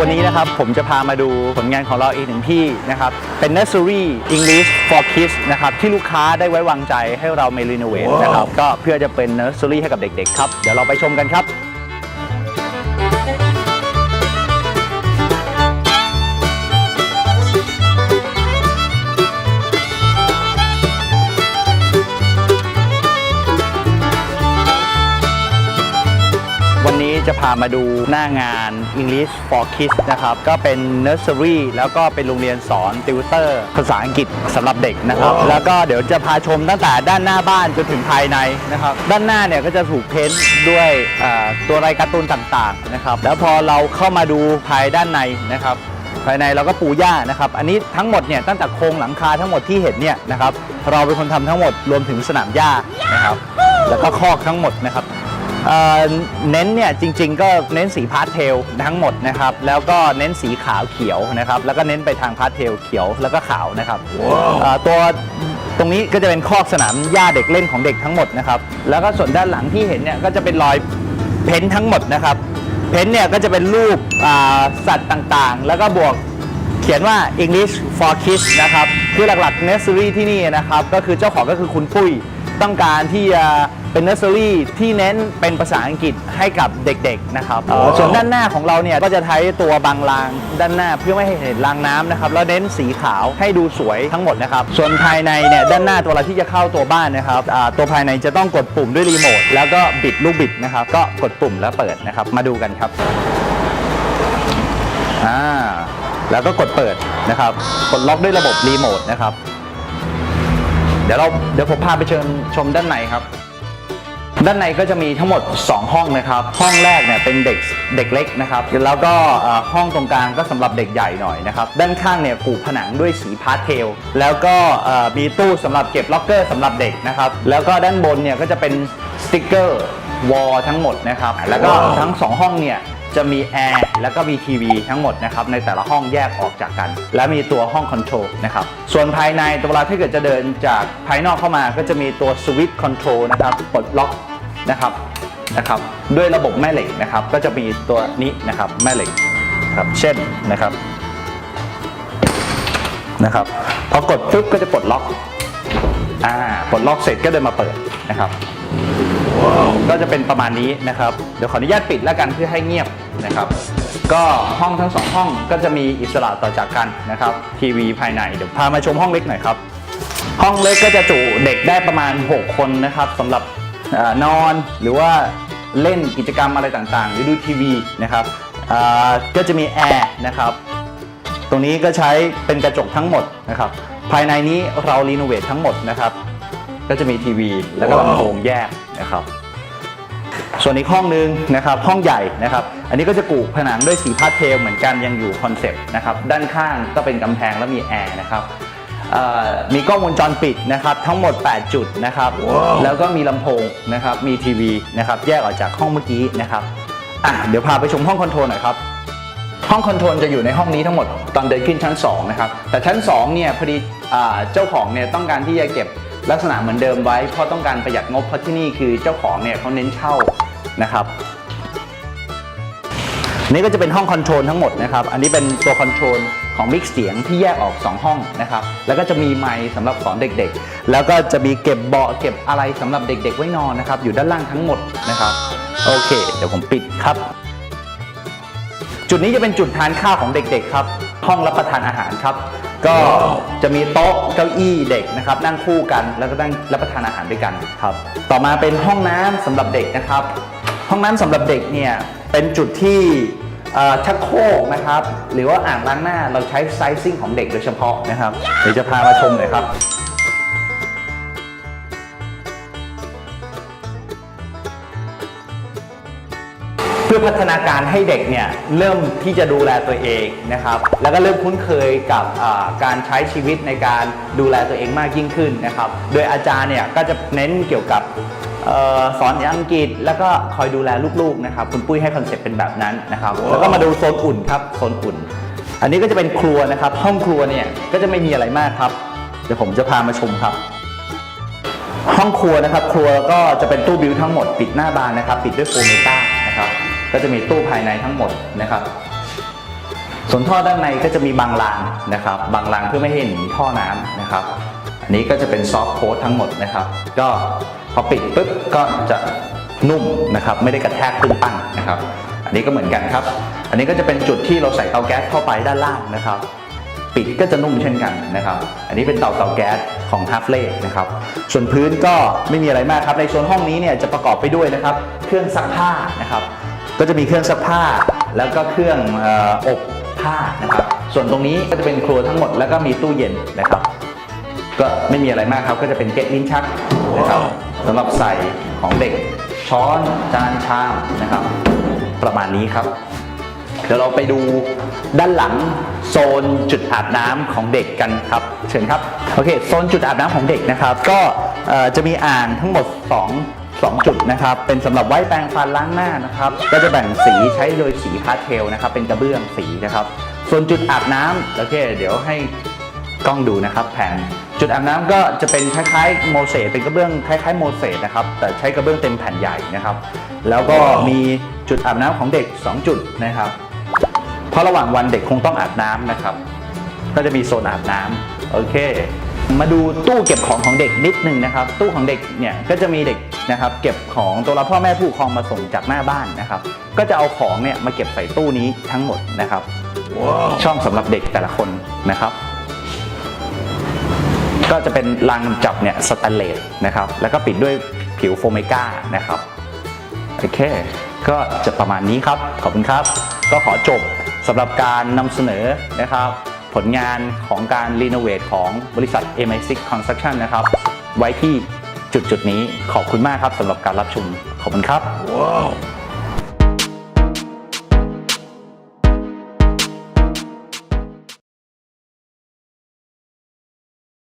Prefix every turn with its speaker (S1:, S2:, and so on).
S1: วันนี้นะครับผมจะพามาดูผลงานของเราอีกหนึ่งที่นะครับ เป็น Nursery English for Kids นะครับ ที่ลูกค้าได้ไว้วางใจให้เรามารีโนเวทนะครับ ก็เพื่อจะเป็น Nursery ให้กับเด็กๆครับ เดี๋ยวเราไปชมกันครับ พามาดูหน้างาน English for Kids นะครับ ก็เป็น Nursery แล้วก็เป็นโรงเรียนสอนติวเตอร์ภาษาอังกฤษสำหรับเด็กนะครับ แล้วก็เดี๋ยวจะพาชมตั้งแต่ด้านหน้าบ้านจนถึงภายในนะครับ ด้านหน้าเนี่ยก็จะถูกเพ้นท์ด้วยเอ่อตัวรายการ์ตูนต่างๆนะครับ แล้วพอเราเข้ามาดูภายด้านในนะครับภายในเราก็ปูหญ้านะครับ อันนี้ทั้งหมดเนี่ยตั้งแต่โครงหลังคาทั้งหมดที่เห็นเนี่ยนะครับ เราเป็นคนทำทั้งหมดรวมถึงสนามหญ้านะครับ แล้วก็คอกทั้งหมดนะครับ เอ่อเน้นเนี่ยจริงๆ ก็เน้นสีพาสเทลทั้งหมดนะครับ แล้วก็เน้นสีขาวเขียวนะครับ แล้วก็เน้นไปทางพาสเทลเขียวแล้วก็ขาวนะครับเอ่อตัวตรงนี้ก็จะเป็นคอกสนามหญ้าเด็กเล่นของเด็กทั้งหมดนะครับ แล้วก็ส่วนด้านหลังที่เห็นเนี่ยก็จะเป็นรอยเพ้นท์ทั้งหมดนะครับ เพ้นท์เนี่ยก็จะเป็นรูปอ่าสัตว์ต่างๆ แล้วก็บวกเขียนว่า English for Kids นะครับ คือหลักๆ Nursery ที่นี่นะครับ ก็คือเจ้าของก็คือคุณปุ้ย ต้องการที่จะเป็น Nursery ที่เน้นเป็นภาษาอังกฤษให้กับเด็กๆนะครับเอ่อส่วนด้านหน้าของเราเนี่ยก็จะใช้ตัวบางรางด้านหน้าเพื่อไม่ให้เห็นรางน้ำนะครับแล้วเน้นสีขาวให้ดูสวยทั้งหมดนะครับส่วนภายในเนี่ยด้านหน้าตัวเราที่จะเข้าตัวบ้านนะครับอ่าตัวภายในจะต้องกดปุ่มด้วยรีโมทแล้วก็บิดลูกบิดนะครับก็กดปุ่มแล้วเปิดนะครับมาดูกันครับอ่าแล้วก็กดเปิดนะครับกดล็อกด้วยระบบรีโมทนะครับ เดี๋ยวเราเดี๋ยวผมพาไปเชิญชมด้านในครับ ด้านในก็จะมีทั้งหมด 2 ห้องนะครับ ห้องแรกเนี่ยเป็นเด็กเด็กเล็กนะครับ แล้วก็ห้องตรงกลางก็สำหรับเด็กใหญ่หน่อยนะครับ ด้านข้างเนี่ยปูผนังด้วยสีพาสเทล แล้วก็มีตู้สำหรับเก็บล็อกเกอร์สำหรับเด็กนะครับ แล้วก็ด้านบนเนี่ยก็จะเป็นสติกเกอร์วอลทั้งหมดนะครับ แล้วก็ทั้ง 2 ห้องเนี่ย จะมีแอร์แล้วก็มีทีวีทั้งหมดนะครับในแต่ละห้องแยกออกจากกัน และมีตัวห้องคอนโทรลนะครับส่วนภายในตัวเวลาถ้าเกิดจะเดินจากภายนอกเข้ามาก็จะมีตัวสวิตช์คอนโทรลนะครับปลดล็อกนะครับนะครับด้วยระบบแม่เหล็กนะครับก็จะมีตัวนี้นะครับแม่เหล็กครับเช่นนะครับนะครับพอกดปุ๊บก็จะปลดล็อกอ่าปลดล็อกเสร็จก็เดินมาเปิดนะครับก็จะเป็นประมาณนี้นะครับ เดี๋ยวขออนุญาตปิดแล้วกันเพื่อให้เงียบ นะครับก็ห้องทั้งสองห้องก็จะมีอิสระต่อจากกันนะครับทีวีภายในเดี๋ยวพามาชมห้องเล็กหน่อยครับห้องเล็กก็จะจุเด็กได้ประมาณ 6 คนนะครับสำหรับเออนอนหรือว่าเล่นกิจกรรมอะไรต่างๆ หรือดูทีวีนะครับอ่าก็จะมีแอร์นะครับตรงนี้ก็ใช้เป็นกระจกทั้งหมดนะครับภายในนี้เรารีโนเวททั้งหมดนะครับก็จะมีทีวีแล้วก็ลำโพงแยกนะครับ ส่วนอีกห้องนึงนะครับห้องใหญ่นะครับ อันนี้ก็จะกูผนังด้วยสีพาสเทลเหมือนกันยังอยู่คอนเซปต์นะครับด้านข้างก็เป็นกำแพงแล้วมีแอร์นะครับเอ่อมีกล้องวงจรปิดนะครับทั้งหมด 8 จุดนะครับแล้วก็มีลำโพงนะครับมีทีวีนะครับแยกออกจากห้องเมื่อกี้นะครับอะเดี๋ยวพาไปชมห้องคอนโทรลหน่อยครับห้องคอนโทรลจะอยู่ในห้องนี้ทั้งหมดตอนเดินขึ้นชั้น2นะครับแต่ชั้น2เนี่ยพอดีอ่าเจ้าของเนี่ยต้องการที่จะเก็บลักษณะเหมือนเดิมไว้เพราะต้องการประหยัดงบเพราะที่นี่คือเจ้าของเนี่ยเขาเน้นเช่า นะครับนี่ก็จะเป็นห้องคอนโทรลทั้งหมดนะครับ อันนี้เป็นตัวคอนโทรลของมิกเสียงที่แยกออก 2 ห้องนะครับ แล้วก็จะมีไมค์สำหรับสอนเด็กๆ แล้วก็จะมีเก็บเบาะเก็บอะไรสำหรับเด็ก ๆ ไว้นอนนะครับ อยู่ด้านล่างทั้งหมดนะครับ โอเค เดี๋ยวผมปิดครับ จุดนี้จะเป็นจุดทานข้าวของเด็กๆครับ ห้องรับประทานอาหารครับ ก็จะมีโต๊ะเก้าอี้เด็กนะครับ นั่งคู่กันแล้วก็นั่งรับประทานอาหารด้วยกันครับ ต่อมาเป็นห้องน้ำสำหรับเด็กนะครับ ห้องน้ำสำหรับเด็กเนี่ยเป็นจุดที่ชักโครกนะครับ หรือว่าอ่างล้างหน้าเราใช้ไซซิ่งของเด็กโดยเฉพาะนะครับ เดี๋ยวจะพามาชมหน่อยครับเพื่อพัฒนาการให้เด็กเนี่ยเริ่มที่จะดูแลตัวเองนะครับ แล้วก็เริ่มคุ้นเคยกับการใช้ชีวิตในการดูแลตัวเองมากยิ่งขึ้นนะครับ โดยอาจารย์เนี่ยก็จะเน้นเกี่ยวกับ สอนอังกฤษแล้วก็คอยดูแลลูกๆนะครับคุณปุ้ยให้คอนเซ็ปต์เป็นแบบนั้นนะครับแล้วก็มาดูโซนอุ่นครับโซนอุ่น อันนี้ก็จะเป็นครัวนะครับ ห้องครัวเนี่ยก็จะไม่มีอะไรมากครับ เดี๋ยวผมจะพามาชมครับ ห้องครัวนะครับ ครัวก็จะเป็นตู้บิวทั้งหมดปิดหน้าบานนะครับ ปิดด้วยโฟมเมต้านะครับก็จะมีตู้ภายในทั้งหมดนะครับส่วนท่อด้านในก็จะมีบางรางนะครับ บางรางเพื่อไม่ให้หนีท่อน้ำนะครับ อันนี้ก็จะเป็นซอฟต์โค้ดทั้งหมดนะครับ ก็ พอปิดปุ๊บก็จะนุ่มนะครับไม่ได้กระแทกตึ้งปั้งนะครับ อันนี้ก็เหมือนกันครับ อันนี้ก็จะเป็นจุดที่เราใส่เตาแก๊สเข้าไปด้านล่างนะครับปิดก็จะนุ่มเช่นกันนะครับ อันนี้เป็นเตาเตาแก๊สของฮาร์ฟเล่นะครับ ส่วนพื้นก็ไม่มีอะไรมากครับ ในโซนห้องนี้เนี่ยจะประกอบไปด้วยนะครับ เครื่องซักผ้านะครับ ก็จะมีเครื่องซักผ้า แล้วก็เครื่องออบผ้านะครับ ส่วนตรงนี้ก็จะเป็นครัวทั้งหมดแล้วก็มีตู้เย็นนะครับ ก็ไม่มีอะไรมากครับก็จะเป็นเก็ตลิ้นชักนะครับสำหรับใส่ของเด็กช้อนจานชามนะครับ ประมาณนี้ครับ เดี๋ยวเราไปดูด้านหลังโซนจุดอาบน้ำของเด็กกันครับ เชิญครับโอเคโซนจุดอาบน้ำของเด็กนะครับ ก็เอ่อจะมีอ่างทั้งหมด 2 2 จุดนะครับ เป็นสำหรับไว้แปรงฟันล้างหน้านะครับ ก็จะแบ่งสีใช้โดยสีพาสเทลนะครับ เป็นกระเบื้องสีนะครับ ส่วนจุดอาบน้ำโอเค เดี๋ยวให้ กล้องดูนะครับแผนจุดอาบน้ำก็จะเป็นคล้ายๆโมเสสเป็นกระเบื้องคล้ายๆโมเสสนะครับแต่ใช้กระเบื้องเต็มแผ่นใหญ่นะครับ แล้วก็มีจุดอาบน้ำของเด็ก 2 จุดนะครับ เพราะระหว่างวันเด็กคงต้องอาบน้ำนะครับ ก็จะมีโซนอาบน้ำโอเค มาดูตู้เก็บของของเด็กนิดนึงนะครับ ตู้ของเด็กเนี่ยก็จะมีเด็กนะครับ เก็บของตัวเราพ่อแม่ผู้ปกครองมาส่งจากหน้าบ้านนะครับ ก็จะเอาของเนี่ยมาเก็บใส่ตู้นี้ทั้งหมดนะครับช่องสำหรับเด็กแต่ละคนนะครับ ก็จะเป็นรางจับเนี่ยสแตนเลสนะครับ แล้วก็ปิดด้วยผิวโฟเมก้านะครับ โอเค ก็จะประมาณนี้ครับ ขอบคุณครับ ก็ขอจบสำหรับการนำเสนอนะครับ ผลงานของการรีโนเวทของบริษัท MI6 Construction นะครับ ไว้ที่จุดจุดนี้ขอบคุณมากครับสำหรับการรับชม ขอบคุณครับ